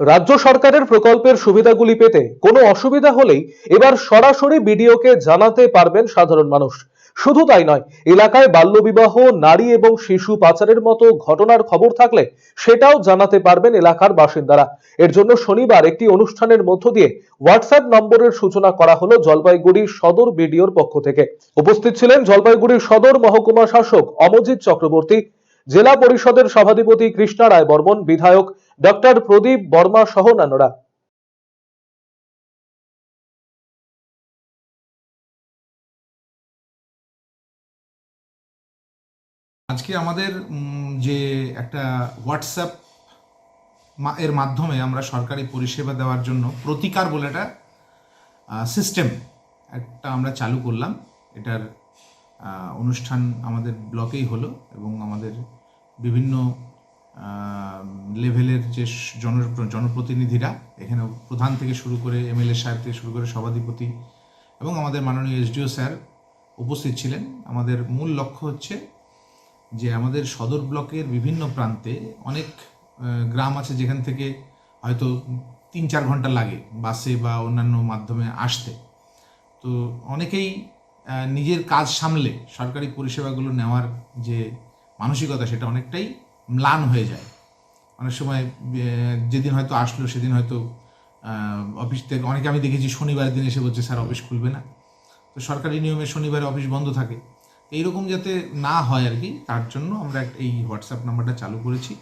রাজ্য সরকারের প্রকল্পের সুবিধাগুলি পেতে কোনো অসুবিধা হলেই এবার সরাসরি বিডিওকে জানাতে পারবেন সাধারণ মানুষ। শুধু তাই নয়, এলাকায় বাল্যবিবাহ, নারী এবং শিশু পাচারের মতো ঘটনার খবর থাকলে সেটাও জানাতে পারবেন এলাকার বাসিন্দারা। এর জন্য শনিবার একটি অনুষ্ঠানের মধ্য দিয়ে হোয়াটসঅ্যাপ নম্বরের সূচনা করা হলো জলপাইগুড়ি সদর বিডিওর পক্ষ থেকে। উপস্থিত ছিলেন জলপাইগুড়ি সদর মহকুমা শাসক অমরজিৎ চক্রবর্তী, জেলা পরিষদের সভাধিপতি কৃষ্ণা রায় বর্মন, বিধায়ক ডক্টর প্রদীপ বর্মা সহ অন্যান্যরা। আজকে আমাদের যে একটা হোয়াটসঅ্যাপ এর মাধ্যমে আমরা সরকারি পরিষেবা দেওয়ার জন্য প্রতিকার বলে একটা সিস্টেম একটা আমরা চালু করলাম। এটার অনুষ্ঠান আমাদের ব্লকেই হলো এবং আমাদের বিভিন্ন লেভেলের যে জন, জনপ্রতিনিধিরা, এখানে প্রধান থেকে শুরু করে এমএলএ সাহেব থেকে শুরু করে সভাধিপতি এবং আমাদের মাননীয় এসডিও স্যার উপস্থিত ছিলেন। আমাদের মূল লক্ষ্য হচ্ছে যে আমাদের সদর ব্লকের বিভিন্ন প্রান্তে অনেক গ্রাম আছে যেখান থেকে হয়তো তিন চার ঘণ্টা লাগে বাসে বা অন্যান্য মাধ্যমে আসতে। তো অনেকেই নিজের কাজ সামলে সরকারি পরিষেবাগুলো নেওয়ার যে মানসিকতা সেটা অনেকটাই ম্লান হয়ে যায়। অনেক সময় যেদিন হয়তো আসলো সেদিন হয়তো অফিস থেকে অনেকে আমি দেখেছি শনিবারের দিন এসে বলছে স্যার অফিস খুলবে না। তো সরকারি নিয়মে শনিবারে অফিস বন্ধ থাকে। এইরকম যাতে না হয় আর কি তার জন্য আমরা এই হোয়াটসঅ্যাপ নাম্বারটা চালু করেছি।